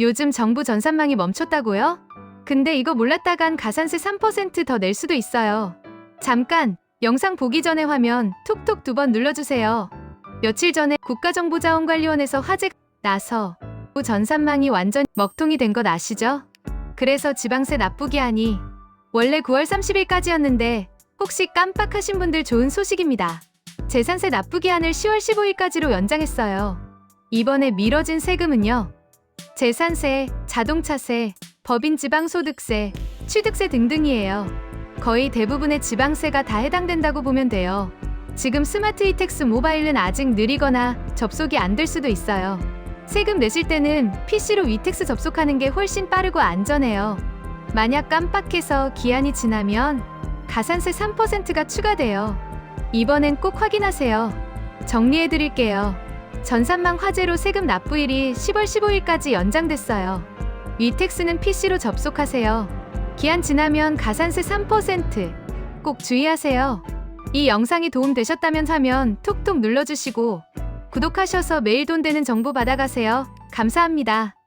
요즘 정부 전산망이 멈췄다고요? 근데 이거 몰랐다간 가산세 3%더 낼 수도 있어요. 잠깐, 영상 보기 전에 화면 톡톡 두 번 눌러주세요. 며칠 전에 국가정보자원관리원에서 화제가 나서 전산망이 완전 먹통이 된 것 아시죠? 그래서 지방세 나쁘게 하니 원래 9월 30일까지였는데 혹시 깜빡하신 분들 좋은 소식입니다. 재산세 납부 기 한을 10월 15일까지로 연장했어요. 이번에 미뤄진 세금은요. 재산세, 자동차세, 법인 지방소득세, 취득세 등등이에요. 거의 대부분의 지방세가 다 해당된다고 보면 돼요. 지금 스마트 이텍스 모바일은 아직 느리거나 접속이 안 될 수도 있어요. 세금 내실 때는 PC로 위텍스 접속하는 게 훨씬 빠르고 안전해요. 만약 깜빡해서 기한이 지나면 가산세 3%가 추가돼요. 이번엔 꼭 확인하세요. 정리해 드릴게요. 전산망 화재로 세금 납부일이 10월 15일까지 연장됐어요. 위텍스는 PC로 접속하세요. 기한 지나면 가산세 3%꼭 주의하세요. 이 영상이 도움되셨다면 하면 톡톡 눌러주시고 구독하셔서 매일 돈 되는 정보 받아가세요. 감사합니다.